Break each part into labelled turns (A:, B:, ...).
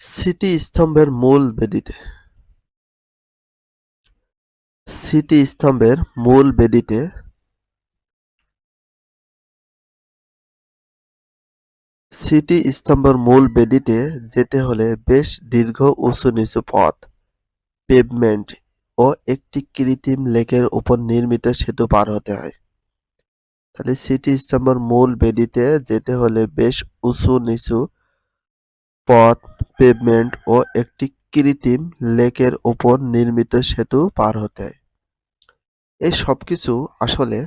A: স্মৃতিস্তম্ভের মূল বেদিতে স্মৃতিস্তম্ভের মূল বেদিতে স্মৃতিস্তম্ভের মূল বেদিতে যেতে হলে বেশ দীর্ঘ উঁচু-নিচু পথ, পেভমেন্ট ও একটি কৃত্রিম লেকের উপর নির্মিত সেতু পার হতে হয়। তাহলে স্মৃতিস্তম্ভের মূল বেদিতে যেতে হলে বেশ উঁচু-নিচু পথ, পেভমেন্ট ও একটি কৃত্রিম লেকের উপর নির্মিত সেতু পার হতে। এই সবকিছু আসলে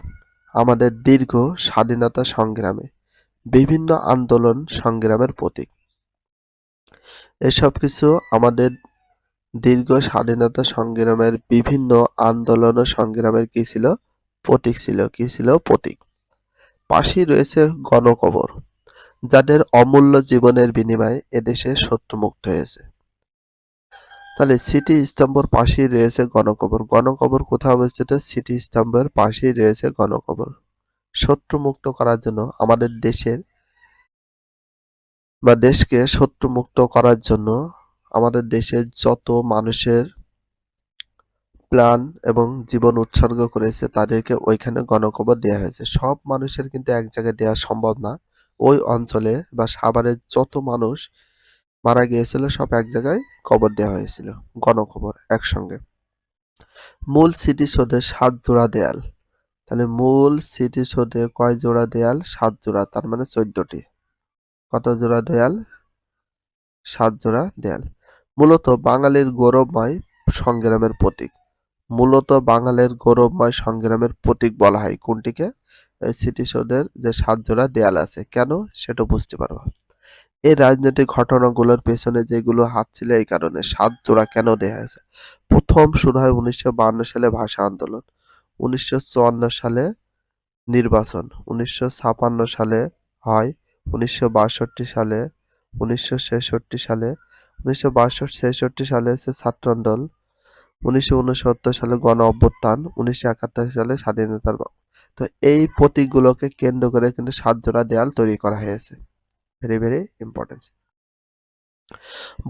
A: আমাদের দীর্ঘ স্বাধীনতা সংগ্রামে বিভিন্ন আন্দোলন সংগ্রামের প্রতীক। এসব কিছু আমাদের দীর্ঘ স্বাধীনতা সংগ্রামের বিভিন্ন আন্দোলন ও সংগ্রামের কি ছিল? প্রতীক ছিল কি ছিল প্রতীক? পাশেই রয়েছে গণকবর। যাদের অমূল্য জীবনের বিনিময়ে এদেশে শত্রুমুক্ত হয়েছে। তাহলে স্মৃতি স্তম্ভর পাশেই রয়েছে গণকবর। গণকবর কোথাও অবস্থিত? স্মৃতি স্তম্ভের পাশেই রয়েছে গণকবর। শত্রুমুক্ত করার জন্য আমাদের দেশের বা দেশকে শত্রুমুক্ত করার জন্য আমাদের দেশের যত মানুষের প্রাণ এবং জীবন উৎসর্গ করেছে, তাদেরকে ওইখানে গণকবর দেওয়া হয়েছে। সব মানুষের কিন্তু এক জায়গায় দেওয়া সম্ভব না। ওই অঞ্চলে বা সাভারের যত মানুষ মারা গিয়েছিল, সব এক জায়গায় কবর দেওয়া হয়েছিল, গণকবর একসঙ্গে। মূল স্মৃতিসৌধে সাত জোড়া দেয়াল। তাহলে মূল স্মৃতিসৌধে কয় জোড়া দেয়াল? সাত জোড়া, তার মানে চোদ্দটি। কত জোড়া দেয়াল? সাত জোড়া দেয়াল। মূলত বাঙালির গৌরবময় সংগ্রামের প্রতীক। মূলত বাঙালির গৌরবময় সংগ্রামের প্রতীক বলা হয়। কোনটিকে? স্মৃতিসৌধের যে সাত জোড়া দেয়াল আছে। কেন? সেটা বুঝতে পারব। এই রাজনৈতিক ঘটনাগুলোর পেছনে যেগুলো হাত ছিল এই কারণে সাত জোড়া কেন দেয়া হয়েছে? প্রথম শুরু হয় উনিশশো সালে ভাষা আন্দোলন, উনিশশো চুয়ান্ন সালে নির্বাচন, উনিশশো সালে হয় উনিশশো বাষট্টি সালে, উনিশশো ছেষট্টি সালে, উনিশশো ছেষট্টি সালে হচ্ছে ছাত্র আন্দোলন উনিশশো সালে গণ অভ্যুত্থান, উনিশশো সালে স্বাধীনতার তো এই প্রতীকগুলোকে কেন্দ্র করে কিন্তু সাত জোড়া দেয়াল তৈরি করা হয়েছে। ভেরি ভেরি ইম্পর্টেন্স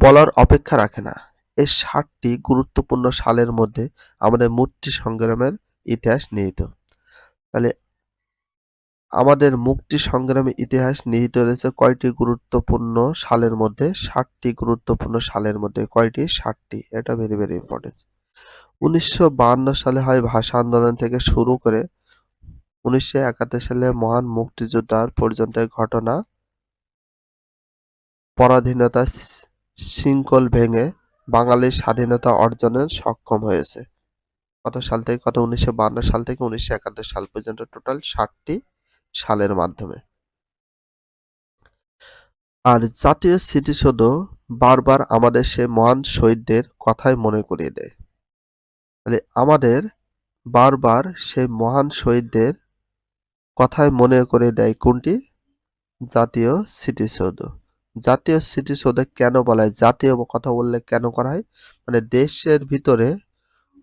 A: বলার অপেক্ষা রাখে না। এই ষাটটি গুরুত্বপূর্ণ সালের মধ্যে আমাদের মুক্তি সংগ্রামের ইতিহাস নিহিত। তাহলে আমাদের মুক্তি সংগ্রামের ইতিহাস নিহিত রয়েছে কয়টি গুরুত্বপূর্ণ সালের মধ্যে? ষাটটি গুরুত্বপূর্ণ সালের মধ্যে কয়টি? ষাটটি এটা ভেরি ভেরি ইম্পর্টেন্স উনিশশো সালে হয় ভাষা আন্দোলন থেকে শুরু করে উনিশশো একাত্তর সালে মহান মুক্তিযোদ্ধার পর্যন্ত ঘটনা। পরাধীনতা শৃঙ্খল ভেঙে বাঙালির স্বাধীনতা অর্জনে সক্ষম হয়েছে। কত সাল থেকে? কত? উনিশশো সাল থেকে উনিশশো একাত্তর সাল পর্যন্ত টোটাল ষাটটি সালের মাধ্যমে। আর জাতীয় স্মৃতিসৌধ বারবার আমাদের সে মহান শহীদদের কথাই মনে করিয়ে দেয়। তাহলে আমাদের বারবার সেই মহান শহীদদের কথাই মনে করে দেয় কোনটি? জাতীয় স্মৃতিসৌধ। জাতীয় স্মৃতিসৌধে কেন বলা হয়? জাতীয় কথা বললে কেন করা হয়? মানে দেশের ভিতরে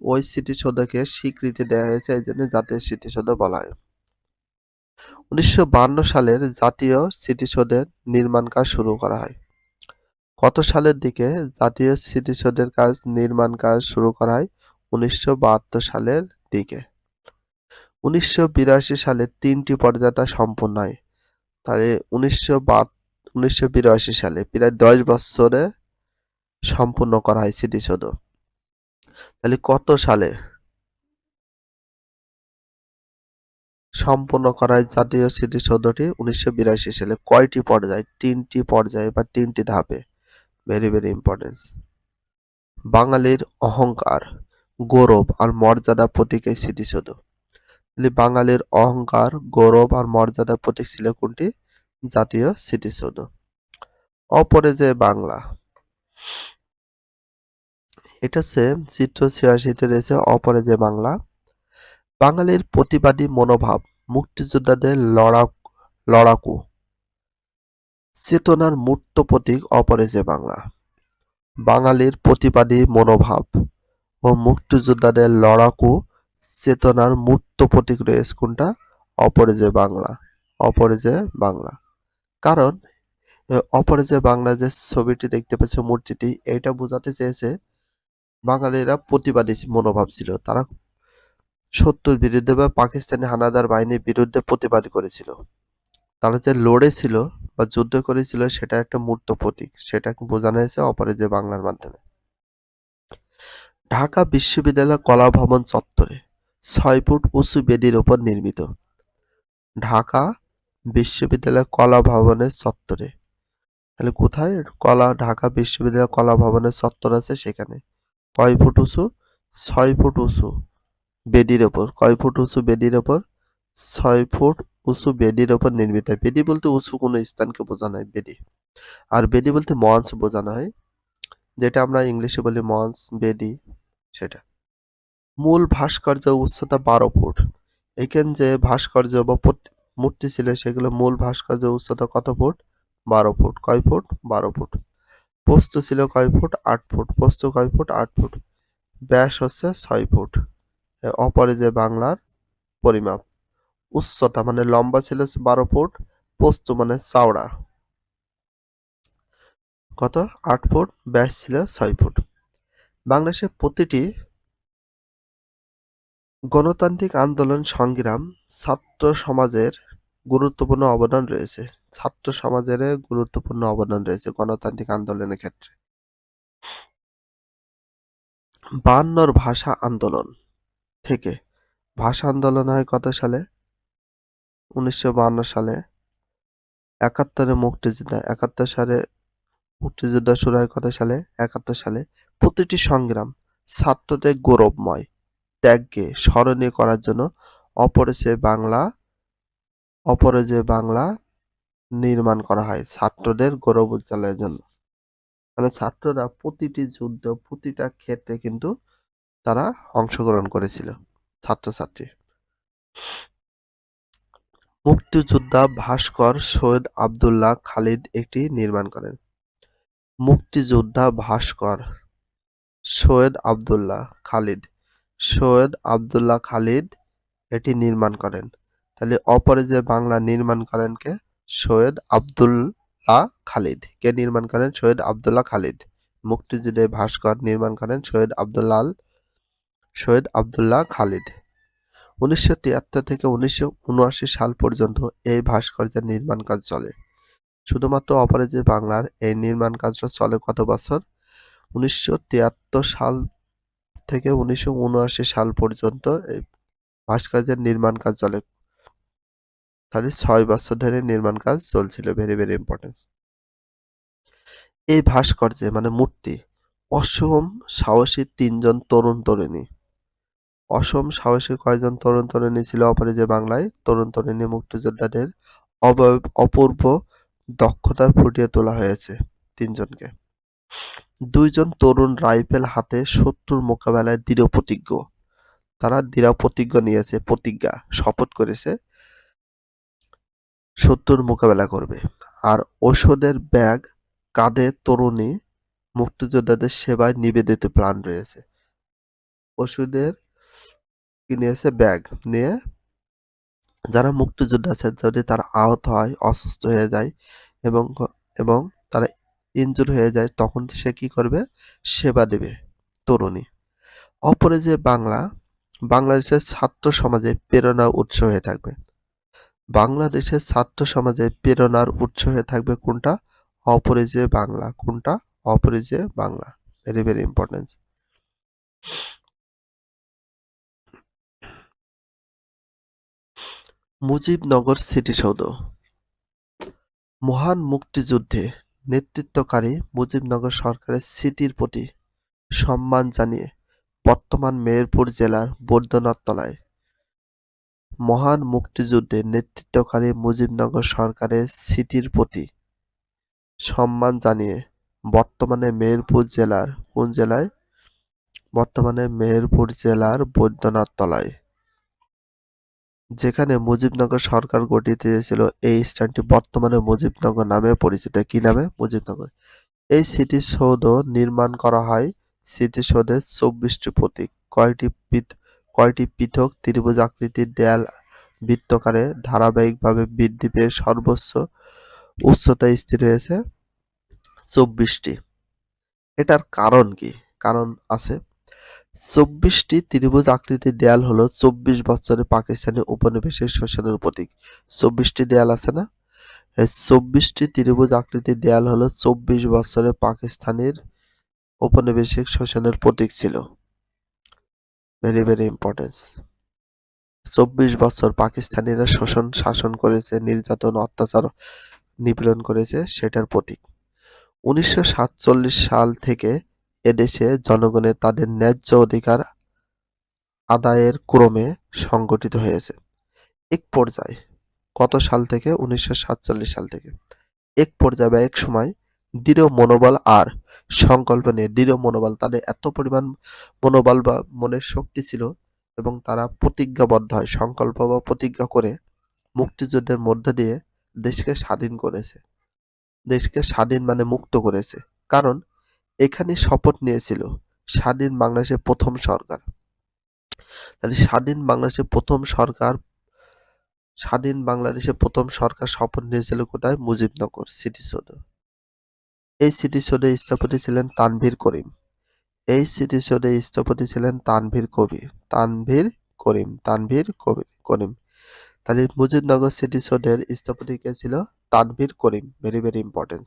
A: ওই স্মৃতিসৌধকে স্বীকৃতি দেওয়া হয়েছে, এই জন্য জাতীয় স্মৃতিসৌধ বলা হয়। উনিশশো সালের জাতীয় স্মৃতিসৌধের নির্মাণ কাজ শুরু করা হয়। কত সালের দিকে জাতীয় স্মৃতিসৌধের কাজ, নির্মাণ কাজ শুরু করা হয়? উনিশশো বাহাত্তর সালের দিকে। উনিশশো বিরাশি সালে তিনটি পর্যায়তা সম্পন্ন হয়। তাহলে উনিশশো সালে প্রায় দশ বছরে সম্পূর্ণ করা হয় স্মৃতিসৌধ। তাহলে কত সালে সম্পন্ন করা হয় জাতীয় স্মৃতিসৌধটি? উনিশশো বিরাশি সালে কয়টি পর্যায়ে? তিনটি পর্যায়ে বা তিনটি ধাপে। ভেরি ভেরি ইম্পর্টেন্স বাঙালির অহংকার। গৌরব আর মর্যাদা প্রতীক এই স্মৃতিসৌধ। বাঙালির অহংকার, গৌরব আর মর্যাদা প্রতীক ছিল কোনটি? জাতীয় স্মৃতিসৌধ। অপরে যে বাংলা। এটা হচ্ছে চিত্র ছিয়াশিতে রয়েছে অপরে যে বাংলা। বাঙালির প্রতিবাদী মনোভাব, মুক্তিযোদ্ধাদের লড়া লড়াকু। চেতনার মূর্ত প্রতীক অপরাজয় বাংলা। বাঙালির প্রতিবাদী মনোভাব। ও মুক্তিযোদ্ধাদের লড়াকু চেতনার মূর্ত প্রতীক রয়েছে কোনটা অপরাজয় বাংলা অপরাজয় বাংলা। কারণ, এ অপরে যে বাংলা যে ছবিটি দেখতে পাচ্ছ মূর্তিটি, এটা বোঝাতে চেয়েছে বাঙালিরা প্রতিবাদী মনোভাব ছিল। তারা শত্রুর বিরুদ্ধে বা পাকিস্তানি হানাদার বাহিনীর বিরুদ্ধে প্রতিবাদ করেছিল। তারা যে লড়েছিল বা যুদ্ধ করেছিল, সেটা একটা মূর্ত প্রতীক। সেটাকে বোঝানো হয়েছে অপরে যে বাংলার মাধ্যমে। ঢাকা বিশ্ববিদ্যালয় কলা ভবন চত্বরে ছয় ফুট উঁচু বেদির ওপর নির্মিত। ঢাকা বিশ্ববিদ্যালয় কলা ভবনের চত্বরে। তাহলে কোথায় কলা, ঢাকা বিশ্ববিদ্যালয় কলা ভবনের চত্বর আছে সেখানে? কয় ফুট উঁচু? ছয় ফুট উঁচু বেদির ওপর। কয় ফুট উঁচু বেদির ওপর? ছয় ফুট উঁচু বেদির ওপর নির্মিত। বেদি বলতে উঁচু কোনো স্থানকে বোঝানো হয়, বেদি। আর বেদি বলতে মঞ্চ বোঝানো হয়। যেটা আমরা ইংলিশে বলি মঞ্চ বেদি, সেটা। মূল ভাস্কর্য উচ্চতা বারো ফুট। এখানে যে ভাস্কর্য বা মূর্তি ছিল সেগুলো মূল ভাস্কর্য উচ্চতা কত ফুট? বারো ফুট। কয় ফুট? বারো ফুট। পোস্ত ছিল কয় ফুট? আট ফুট। পোস্ত কয় ফুট? আট ফুট। ব্যাস হচ্ছে ছয় ফুট। অপরে যে বাংলার পরিমাপ। উচ্চতা মানে লম্বা ছিল বারো ফুট। পোস্ত মানে চাওড়া। কত? আট ফুট, ব্যাস ছিল ছয় ফুট। বাংলাদেশের প্রতিটি গণতান্ত্রিক আন্দোলন সংগ্রাম ছাত্র সমাজের গুরুত্বপূর্ণ অবদান রয়েছে। ছাত্র সমাজের গুরুত্বপূর্ণ অবদান রয়েছে গণতান্ত্রিক আন্দোলনের ক্ষেত্রে। বায়ান্নর ভাষা আন্দোলন থেকে। ভাষা আন্দোলন হয় কত সালে? উনিশশো সালে। একাত্তরে মুক্তিযোদ্ধা, একাত্তর সালে মুক্তিযোদ্ধা শুরু হয় কত সালে, একাত্তর সালে প্রতিটি সংগ্রাম ছাত্রদের গৌরবময় ত্যাগকে স্মরণীয় করার জন্য অপরেছে বাংলা অপরাজয় বাংলা নির্মাণ করা হয় ছাত্রদের গৌরব উজ্জ্বলের জন্য। মানে ছাত্ররা প্রতিটি যুদ্ধ, প্রতিটা ক্ষেত্রে কিন্তু তারা অংশগ্রহণ করেছিল ছাত্রছাত্রী। মুক্তিযোদ্ধা ভাস্কর সৈয়দ আবদুল্লাহ খালিদ একটি নির্মাণ করেন। মুক্তিযোদ্ধা ভাস্কর সৈয়দ আবদুল্লাহ খালিদ। সৈয়দ আবদুল্লাহ খালিদ এটি নির্মাণ করেন। তাহলে অপরে যে বাংলা নির্মাণ করেন কে? সৈয়দ আবদুল্লাহ খালিদ। কে নির্মাণ করেন? সৈয়দ আবদুল্লাহ খালিদ। মুক্তিযুদ্ধে ভাস্কর নির্মাণ করেন সৈয়দ আবদুল্লাহ সৈয়দ আবদুল্লাহ খালিদ। উনিশশো তিয়াত্তর থেকে উনিশশো উনআশি সাল পর্যন্ত এই ভাস্কর্যের নির্মাণ কাজ চলে। শুধুমাত্র অপরাজে বাংলার এই নির্মাণ কাজটা চলে কত বছর? উনিশশো সাল থেকে উনিশশো সাল পর্যন্ত এই ভাস্কর্যের নির্মাণ কাজ চলে। তাহলে ছয় বছর ধরে নির্মাণ কাজ চলছিল ভেরি ভেরি ইম্পর্টেন্ট এই ভাস্কর্যে মানে মূর্তি, অসম সাহসী তিনজন তরুণ তরুণী। অসম সাহসী কয়েকজন তরুণ তরুণী ছিল অপরাজে বাংলায়? তরুণ তরুণী মুক্তিযোদ্ধাদের অপূর্ব দক্ষতা ফুটিয়ে তোলা হয়েছে তিনজনকে। দুইজন তরুণ রাইফেল হাতে শত্রুর মোকাবেলায় দৃঢ় প্রতিজ্ঞ। তারা দৃঢ় প্রতিজ্ঞ নিয়েছে, প্রতিজ্ঞা শপথ করেছে, শত্রুর মোকাবেলা করবে। আর ওষুধের ব্যাগ কাঁধে তরুণী মুক্তিযোদ্ধাদের সেবায় নিবেদিত প্রাণ রয়েছে। ওষুধের কি নিয়েছে? ব্যাগ নিয়ে যারা মুক্তিযোদ্ধা আছে, যদি তারা আহত হয়, অসুস্থ হয়ে যায় এবং এবং তারা ইনজুর হয়ে যায়, তখন সে কি করবে? সেবা দেবে তরুণী। অপরে যে বাংলা, বাংলাদেশের ছাত্র সমাজে প্রেরণা উৎস হয়ে থাকবে। বাংলাদেশের ছাত্র সমাজে প্রেরণার উৎস হয়ে থাকবে কোনটা? অপরিজয় বাংলা, কোনটা? Aparajeyo Bangla. Very very important Mujibnagar স্মৃতিসৌধ মহান মুক্তিযুদ্ধে নেতৃত্বকারী মুজিবনগর সরকারের স্মৃতির প্রতি সম্মান জানিয়ে বর্তমান মেহেরপুর জেলার বৈদ্যনাথ তলায় মহান মুক্তিযুদ্ধে নেতৃত্বকারী মুজিবনগর সরকারের স্মৃতির প্রতি সম্মান জানিয়ে বর্তমানে মেহেরপুর জেলার কোন জেলায়? বর্তমানে মেহেরপুর জেলার বৈদ্যনাথ তলায়। যেখানে মুজিবনগর সরকার গঠিত হয়েছিল, এই স্থানটি বর্তমানে মুজিবনগর নামে পরিচিত। কি নামে? মুজিবনগর। এই স্মৃতিসৌধ নির্মাণ করা হয় স্মৃতিসৌধের চব্বিশটি প্রতীক। কয়টি কয়টি পৃথক ত্রিভুজ আকৃতির দেয়াল বৃত্তকারে ধারাবাহিকভাবে বৃদ্ধি পেয়ে সর্বোচ্চ উচ্চতা স্থির হয়েছে? চব্বিশটি। এটার কারণ কি? কারণ আছে। চব্বিশটি ত্রিভুজ আকৃতির দেয়াল হলো চব্বিশ বছরে পাকিস্তানি উপনিবেশের শোষণের প্রতীক। চব্বিশটি দেয়াল আছে না? চব্বিশটি ত্রিভুজ আকৃতির দেয়াল হলো চব্বিশ বছরে পাকিস্তানের ঔপনিবেশিক শোষণের প্রতীক ছিল। ভেরি ভেরি ইম্পর্টেন্স চব্বিশ বছর পাকিস্তানিরা শোষণ শাসন করেছে, নির্যাতন, অত্যাচার নিপীড়ন করেছে, সেটার প্রতীক। উনিশশো সাতচল্লিশ সাল থেকে এদেশে জনগণের তাদের ন্যায্য অধিকার আদায়ের ক্রমে সংগঠিত হয়েছে। এক পর্যায়ে কত সাল থেকে? উনিশশো সাতচল্লিশ সাল থেকে। এক পর্যায়ে বা এক সময় দৃঢ় মনোবল আর সংকল্প নিয়ে। দৃঢ় মনোবল, তাদের এত পরিমাণ মনোবল বা মনের শক্তি ছিল এবং তারা প্রতিজ্ঞাবদ্ধ হয়। সংকল্প বা প্রতিজ্ঞা করে মুক্তিযুদ্ধের মধ্যে দিয়ে দেশকে স্বাধীন করেছে। দেশকে স্বাধীন মানে মুক্ত করেছে। কারণ এখানে শপথ নিয়েছিল স্বাধীন বাংলাদেশের প্রথম সরকার। তাহলে স্বাধীন বাংলাদেশের প্রথম সরকার, স্বাধীন বাংলাদেশের প্রথম সরকার শপথ নিয়েছিল কোথায়? মুজিবনগর স্মৃতিসৌধ এই স্মৃতিসৌধে স্থপতি ছিলেন তানভীর করিম। এই স্মৃতিসৌধে স্থপতি ছিলেন তানভীর কবি, তানভীর করিম, তানভীর কবির করিম। তাহলে মুজিবনগর স্মৃতিসৌধের স্থপতি কে ছিল? Tanvir Karim. Very very importance